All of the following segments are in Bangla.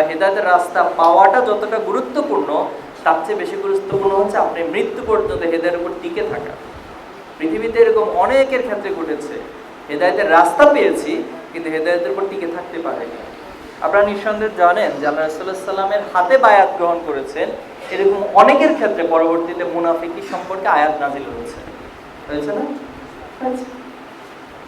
হেদায়তের রাস্তা পাওয়াটা যতটা গুরুত্বপূর্ণ, তার চেয়ে বেশি গুরুত্বপূর্ণ হচ্ছে আপনি মৃত্যু পর্যন্ত হেদায়ের উপর টিকে থাকা। পৃথিবীতে এরকম অনেকের ক্ষেত্রে ঘটেছে, হেদায়েতের রাস্তা পেয়েছি, কিন্তু হেদায়েতের উপর টিকে থাকতে পারেনি। আপনারা নিঃসন্দেহে জানেন যে আল্লাহ রসুল্লাহ সাল্লামের হাতে বায়াত গ্রহণ করেছেন, এরকম অনেকের ক্ষেত্রে পরবর্তীতে মুনাফিকি সম্পর্কে আয়াত নাজিল হয়েছে। হয়েছে না।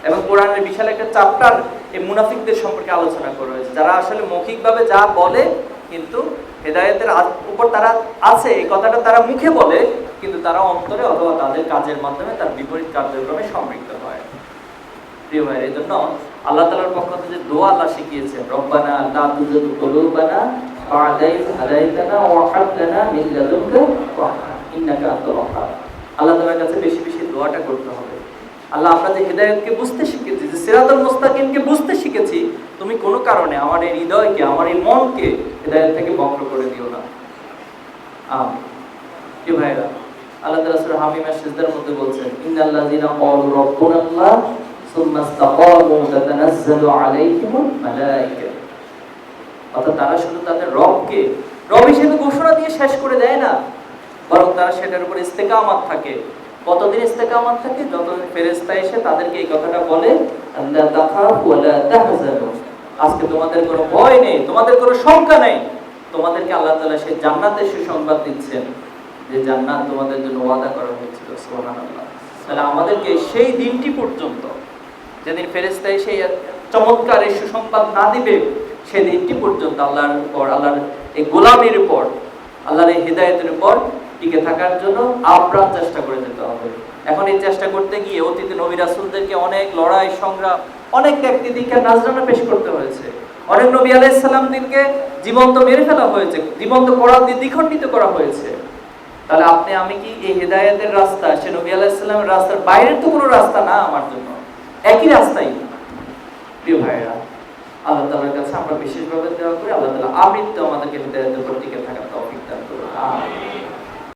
এবং কোরআনের বিশাল একটা চাপ্টার এই মুনাফিকদের সম্পর্কে আলোচনা করা হয়েছে। যারা আসলে মৌখিকভাবে যা বলে, কিন্তু হেদায়েতের উপর তারা আছে, এই কথাটা তারা মুখে বলে, কিন্তু তারা অন্তরে অথবা তাদের কাজের মাধ্যমে তার বিপরীত কার্যক্রমে সম্পৃক্ত হয়। প্রিয় ভাই এই জন্য আল্লাহ তালার পক্ষ থেকে যে দোয়া আল্লাহ শিখিয়েছেন, রব্বানা লা তুজিগ কুলুবানা বা'দা ইয হাদাইতানা ওয়া হাব লানা মিন লাদুনকা রাহমা ইন্নাকা আল্লাহ তাআলার কাছে বেশি বেশি দোয়াটা করতে হবে। আল্লাহ আমরা যে বুঝতে শিখেছি যে সিরাতুল মুস্তাকিমকে বুঝতে শিখেছি। তুমি কোনো কারণে আমার এই হৃদয়কে, আমার এই মনকে হেদায়েত থেকে বক্র করে দিও না। কি ভাইরা আল্লাহ তাআলা সূরা মধ্যে বলছেন সুম্মা ইসতাকামু তাতানাজ্জালু আলাইহিমুল মালায়েকা অর্থাৎ তারা শুধু তাদের রবকে, রব হিসেবে ঘোষণা দিয়ে শেষ করে দেয় না, বরং তারা সেটার উপর ইস্তেকামাত থাকে। কতদিন ইস্তেকামাত থাকে? যতদিন ফেরেশতা এসে তাদেরকে এই কথাটা বলে আজকে তোমাদের কোনো ভয় নেই, তোমাদের কোনো শঙ্কা নেই। তোমাদেরকে আল্লাহ তাআলা সেই জান্নাতের সুসংবাদ দিচ্ছেন, যে জান্নাত তোমাদের জন্য ওয়াদা করা হয়েছিল, সুবহানাল্লাহ। তাহলে আমাদেরকে সেই দিনটি পর্যন্ত, যেদিন ফেরেশতা এসে চমৎকার এই সুসংবাদ না দিবে, সেই দিনটি পর্যন্ত আল্লাহর উপর, আল্লাহর এই গোলামির উপর, আল্লাহর এই হৃদায়তের উপর টিকে থাকার জন্য আপ্রাণ চেষ্টা করে যেতে হবে। এখন এই চেষ্টা করতে গিয়ে অতীতে নবী রাসূলদেরকে অনেক লড়াই, সংগ্রাম, অনেক ত্যাগতি দীক্ষা নাজরানা পেশ করতে হয়েছে। অনেক নবী আলাইসাল্লামদেরকে জীবন্ত মেরে ফেলা হয়েছে, জীবন্ত করার দিয়ে দ্বিখণ্ডিত করা হয়েছে। তাহলে আপনি, আমি কি এই হেদায়তের রাস্তা, সে নবী আলাইসাল্লামের রাস্তার বাইরের তো কোনো রাস্তা না আমার জন্য? একই রাস্তাই। প্রিয় ভাইরা আল্লাহ তাআলার কাছে আমরা বিশেষভাবে দেওয়া করি, আল্লাহ তাআলা আমৃত্যু আমাদেরকে হেদায়েতের উপর টিকে থাকার তৌফিক দান করুন।